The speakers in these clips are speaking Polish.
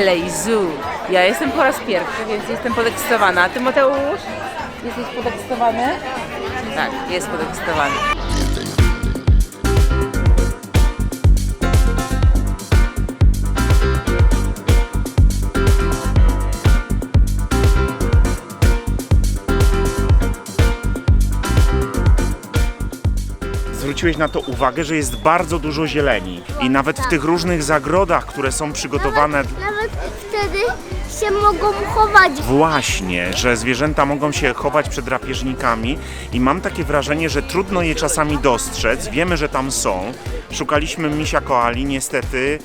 LA Zoo. Ja jestem po raz pierwszy, więc jestem podekscytowana. A ty, Mateusz? Jesteś podekscytowany? Tak, jest podekscytowany. Zwróciłeś na to uwagę, że jest bardzo dużo zieleni i nawet w tych różnych zagrodach, które są przygotowane Nawet wtedy się mogą chować. Właśnie, że zwierzęta mogą się chować przed drapieżnikami i mam takie wrażenie, że trudno je czasami dostrzec. Wiemy, że tam są. Szukaliśmy misia koali, niestety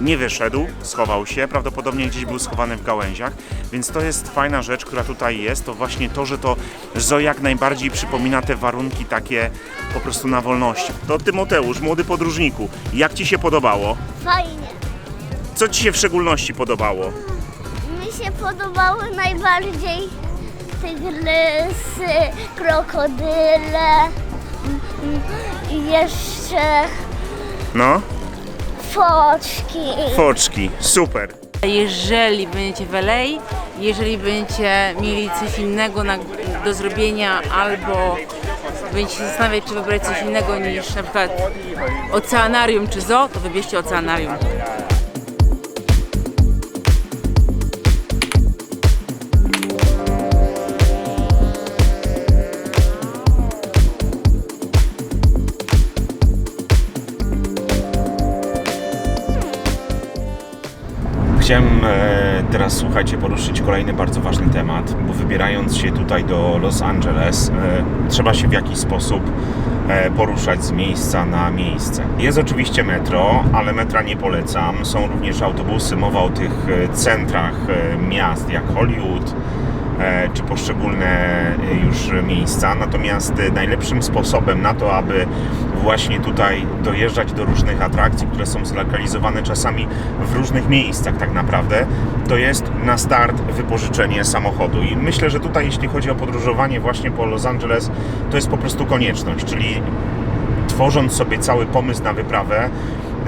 nie wyszedł, schował się, prawdopodobnie gdzieś był schowany w gałęziach, więc to jest fajna rzecz, która tutaj jest, to właśnie to, że to zo jak najbardziej przypomina te warunki takie po prostu na wolności. To Tymoteusz, młody podróżniku, jak Ci się podobało? Fajnie. Co Ci się w szczególności podobało? Mi się podobały najbardziej tygrysy, krokodyle mm, mm, i jeszcze No, foczki. foczki, super. Jeżeli będziecie w LA, jeżeli będziecie mieli coś innego na, do zrobienia albo będziecie się zastanawiać, czy wybrać coś innego niż na przykład oceanarium czy zoo, to wybierzcie oceanarium. Chciałem e, teraz, słuchajcie, poruszyć kolejny bardzo ważny temat, bo wybierając się tutaj do Los Angeles, e, trzeba się w jakiś sposób e, poruszać z miejsca na miejsce. Jest oczywiście metro, ale metra nie polecam. Są również autobusy, mowa o tych centrach miast jak Hollywood, czy poszczególne e, już miejsca. Natomiast e, najlepszym sposobem na to, aby właśnie tutaj dojeżdżać do różnych atrakcji, które są zlokalizowane czasami w różnych miejscach tak naprawdę, to jest na start wypożyczenie samochodu. I myślę, że tutaj jeśli chodzi o podróżowanie właśnie po Los Angeles, to jest po prostu konieczność, czyli tworząc sobie cały pomysł na wyprawę,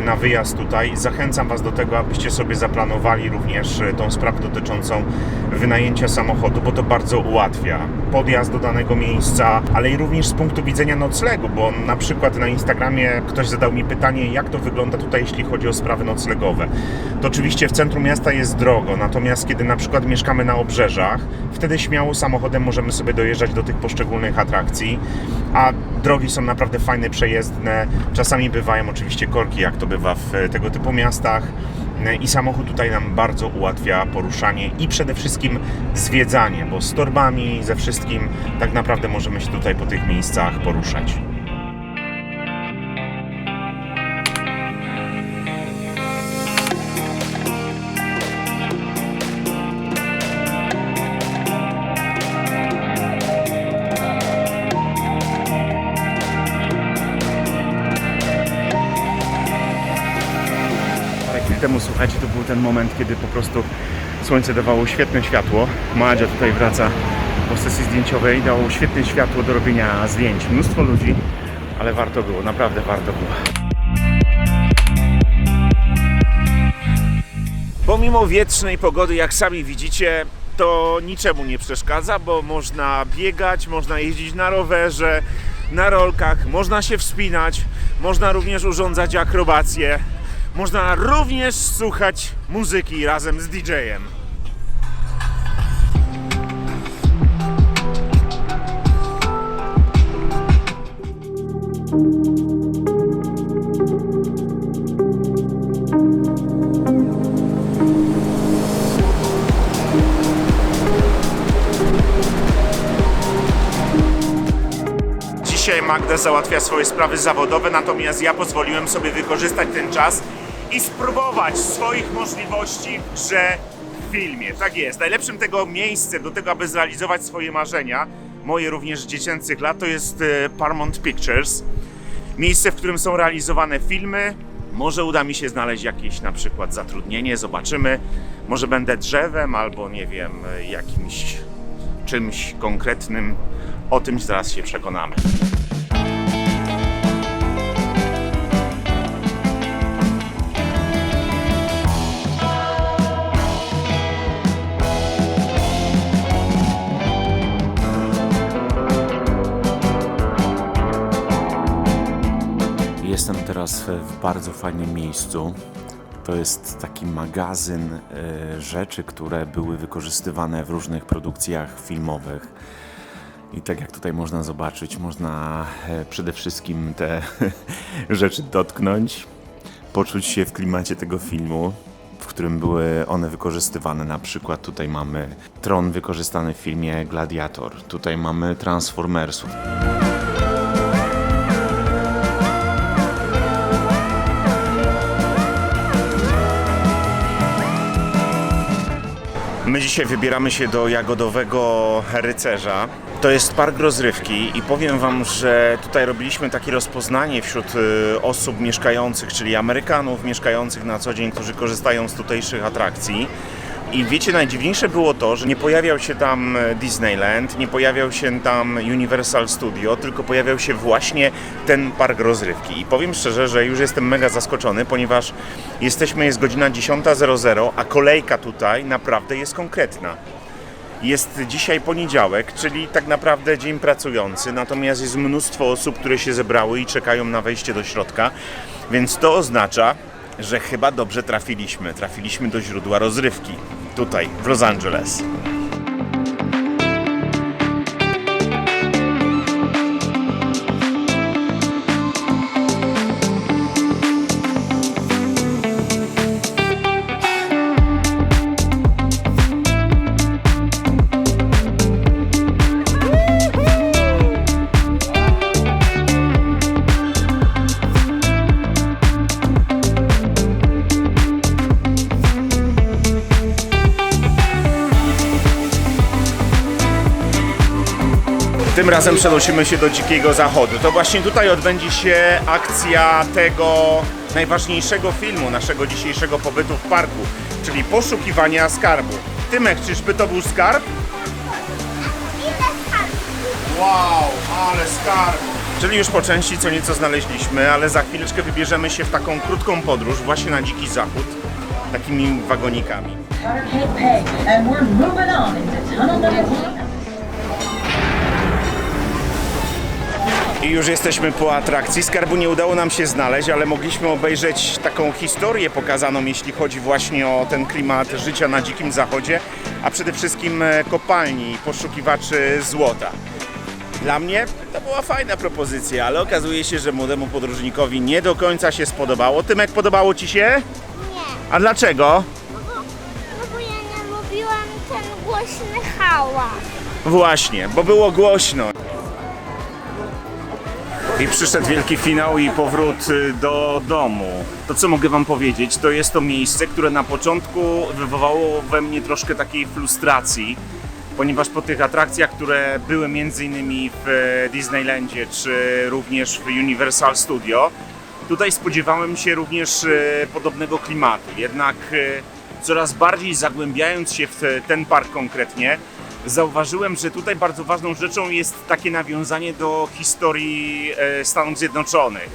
na wyjazd tutaj, zachęcam Was do tego, abyście sobie zaplanowali również e, tą sprawę dotyczącą wynajęcia samochodu, bo to bardzo ułatwia podjazd do danego miejsca, ale i również z punktu widzenia noclegu, bo na przykład na Instagramie ktoś zadał mi pytanie, jak to wygląda tutaj, jeśli chodzi o sprawy noclegowe. To oczywiście w centrum miasta jest drogo, natomiast kiedy na przykład mieszkamy na obrzeżach, wtedy śmiało samochodem możemy sobie dojeżdżać do tych poszczególnych atrakcji, a drogi są naprawdę fajne, przejezdne. Czasami bywają oczywiście korki, jak to bywa w e, tego typu miastach. E, I samochód tutaj nam bardzo ułatwia poruszanie i przede wszystkim zwiedzanie, bo z torbami, ze wszystkim tak naprawdę możemy się tutaj po tych miejscach poruszać. Temu, słuchajcie, to był ten moment, kiedy po prostu słońce dawało świetne światło. Madzia tutaj wraca po sesji zdjęciowej, dało świetne światło do robienia zdjęć. Mnóstwo ludzi, ale warto było, naprawdę warto było. Pomimo wietrznej pogody, jak sami widzicie, to niczemu nie przeszkadza, bo można biegać, można jeździć na rowerze, na rolkach, można się wspinać, można również urządzać akrobacje, można również słuchać muzyki razem z DJ-em. Dzisiaj Magda załatwia swoje sprawy zawodowe, natomiast ja pozwoliłem sobie wykorzystać ten czas i spróbować swoich możliwości w grze w filmie. Tak jest. Najlepszym tego miejscem do tego, aby zrealizować swoje marzenia, moje również dziecięcych lat, to jest e, Paramount Pictures. Miejsce, w którym są realizowane filmy. Może uda mi się znaleźć jakieś na przykład zatrudnienie, zobaczymy. Może będę drzewem albo nie wiem, e, jakimś czymś konkretnym. O tym zaraz się przekonamy. W bardzo fajnym miejscu. To jest taki magazyn e, rzeczy, które były wykorzystywane w różnych produkcjach filmowych. I tak jak tutaj można zobaczyć, można e, przede wszystkim te rzeczy dotknąć, poczuć się w klimacie tego filmu, w którym były one wykorzystywane. Na przykład tutaj mamy tron wykorzystany w filmie Gladiator, tutaj mamy Transformersów. My dzisiaj wybieramy się do Jagodowego Rycerza. To jest park rozrywki i powiem Wam, że tutaj robiliśmy takie rozpoznanie wśród y, osób mieszkających, czyli Amerykanów mieszkających na co dzień, którzy korzystają z tutejszych atrakcji. I wiecie, najdziwniejsze było to, że nie pojawiał się tam e, Disneyland, nie pojawiał się tam Universal Studio, tylko pojawiał się właśnie ten park rozrywki. I powiem szczerze, że już jestem mega zaskoczony, ponieważ jesteśmy, jest godzina 10.00, a kolejka tutaj naprawdę jest konkretna. Jest dzisiaj poniedziałek, czyli tak naprawdę dzień pracujący, natomiast jest mnóstwo osób, które się zebrały i czekają na wejście do środka, więc to oznacza, że chyba dobrze trafiliśmy. Trafiliśmy do źródła rozrywki, tutaj w Los Angeles. Tym razem przenosimy się do Dzikiego Zachodu. To właśnie tutaj odbędzie się akcja tego najważniejszego filmu naszego dzisiejszego pobytu w parku, czyli poszukiwania skarbu. Tymek, czyżby to był skarb? Wow, ale skarb! Czyli już po części co nieco znaleźliśmy, ale za chwileczkę wybierzemy się w taką krótką podróż właśnie na Dziki Zachód, takimi wagonikami. I już jesteśmy po atrakcji. Skarbu nie udało nam się znaleźć, ale mogliśmy obejrzeć taką historię pokazaną, jeśli chodzi właśnie o ten klimat życia na Dzikim Zachodzie, a przede wszystkim e, kopalni poszukiwaczy złota. Dla mnie to była fajna propozycja, ale okazuje się, że młodemu podróżnikowi nie do końca się spodobało. Tymek, podobało Ci się? Nie, A dlaczego? no bo, no bo ja nie lubiłam ten głośny hałas. Właśnie, bo było głośno. I przyszedł wielki finał i powrót y, do domu. To co mogę wam powiedzieć, to jest to miejsce, które na początku wywołało we mnie troszkę takiej frustracji, ponieważ po tych atrakcjach, które były innymi w e, Disneylandzie czy również w Universal Studio, tutaj spodziewałem się również e, podobnego klimatu. Jednak e, coraz bardziej zagłębiając się w te- ten park konkretnie, zauważyłem, że tutaj bardzo ważną rzeczą jest takie nawiązanie do historii e, Stanów Zjednoczonych.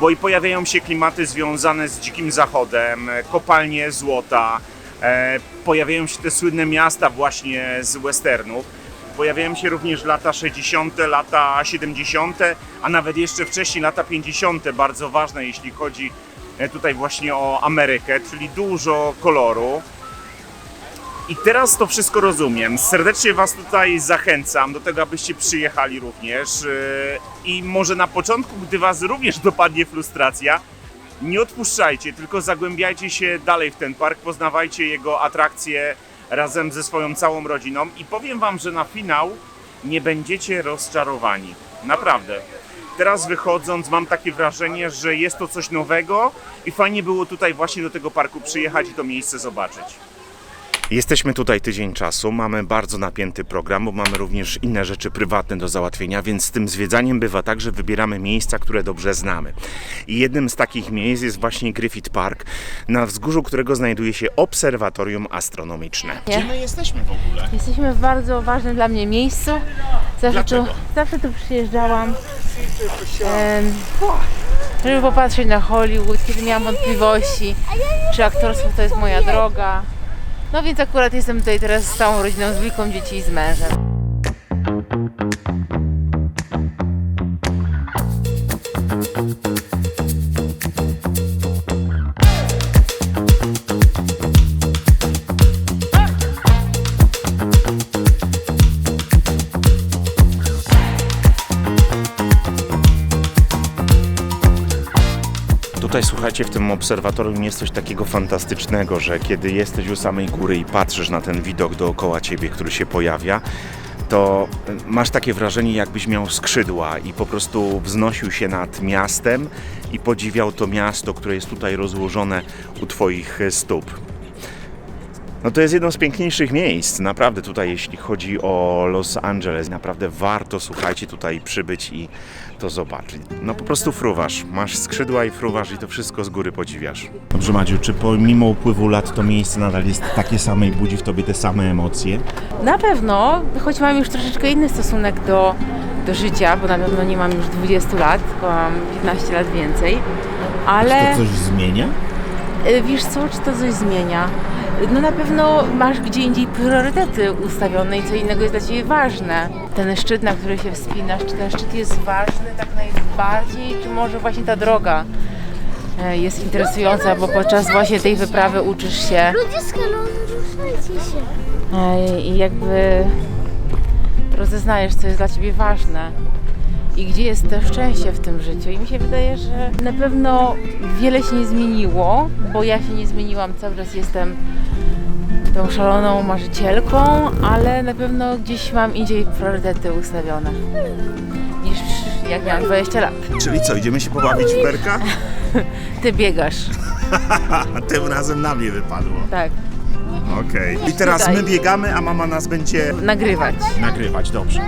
Bo i pojawiają się klimaty związane z Dzikim Zachodem, e, kopalnie złota, e, pojawiają się te słynne miasta właśnie z westernów. Pojawiają się również lata 60., lata 70., a nawet jeszcze wcześniej lata 50., bardzo ważne jeśli chodzi tutaj właśnie o Amerykę, czyli dużo koloru. I teraz to wszystko rozumiem. Serdecznie Was tutaj zachęcam do tego, abyście przyjechali również. yy, I może na początku, gdy Was również dopadnie frustracja, nie odpuszczajcie, tylko zagłębiajcie się dalej w ten park, poznawajcie jego atrakcje razem ze swoją całą rodziną. I powiem Wam, że na finał nie będziecie rozczarowani. Naprawdę. Teraz wychodząc, mam takie wrażenie, że jest to coś nowego i fajnie było tutaj właśnie do tego parku przyjechać i to miejsce zobaczyć. Jesteśmy tutaj tydzień czasu, mamy bardzo napięty program, bo mamy również inne rzeczy prywatne do załatwienia, więc z tym zwiedzaniem bywa tak, że wybieramy miejsca, które dobrze znamy. I jednym z takich miejsc jest właśnie Griffith Park, na wzgórzu którego znajduje się obserwatorium astronomiczne. Nie. my jesteśmy w ogóle? Jesteśmy w bardzo ważnym dla mnie miejscu. Zawsze tu, zawsze tu przyjeżdżałam, em, żeby popatrzeć na Hollywood, kiedy miałam wątpliwości, czy aktorstwo to jest moja droga. No więc akurat jestem tutaj teraz z całą rodziną, z dwójką dzieci i z mężem. Tutaj słuchajcie, w tym obserwatorium jest coś takiego fantastycznego, że kiedy jesteś u samej góry i patrzysz na ten widok dookoła ciebie, który się pojawia, to masz takie wrażenie, jakbyś miał skrzydła i po prostu wznosił się nad miastem i podziwiał to miasto, które jest tutaj rozłożone u twoich stóp. No to jest jedno z piękniejszych miejsc, naprawdę tutaj jeśli chodzi o Los Angeles. Naprawdę warto, słuchajcie, tutaj przybyć i to zobaczyć. No po prostu fruwasz, masz skrzydła i fruwasz i to wszystko z góry podziwiasz. Dobrze Madziu, czy pomimo upływu lat to miejsce nadal jest takie same i budzi w tobie te same emocje? Na pewno, choć mam już troszeczkę inny stosunek do, do życia, bo na pewno nie mam już 20 lat, tylko mam 15 lat więcej, ale... To coś zmienia? Y, Wiesz co, czy to coś zmienia? No na pewno masz gdzie indziej priorytety ustawione i co innego jest dla Ciebie ważne. Ten szczyt, na który się wspinasz, czy ten szczyt jest ważny tak najbardziej, czy może właśnie ta droga e, jest interesująca, bo podczas właśnie tej wyprawy uczysz się Ludzie z ruszajcie się. e, i jakby rozeznajesz, co jest dla Ciebie ważne i gdzie jest to szczęście w tym życiu. I mi się wydaje, że na pewno wiele się nie zmieniło, bo ja się nie zmieniłam, cały czas jestem tą szaloną marzycielką, ale na pewno gdzieś mam indziej priorytety ustawione niż jak miałam 20 lat. Czyli co, idziemy się pobawić w berka? Ty biegasz, tym razem na mnie wypadło. tak, Okej. I teraz my biegamy, a mama nas będzie nagrywać. nagrywać, dobrze.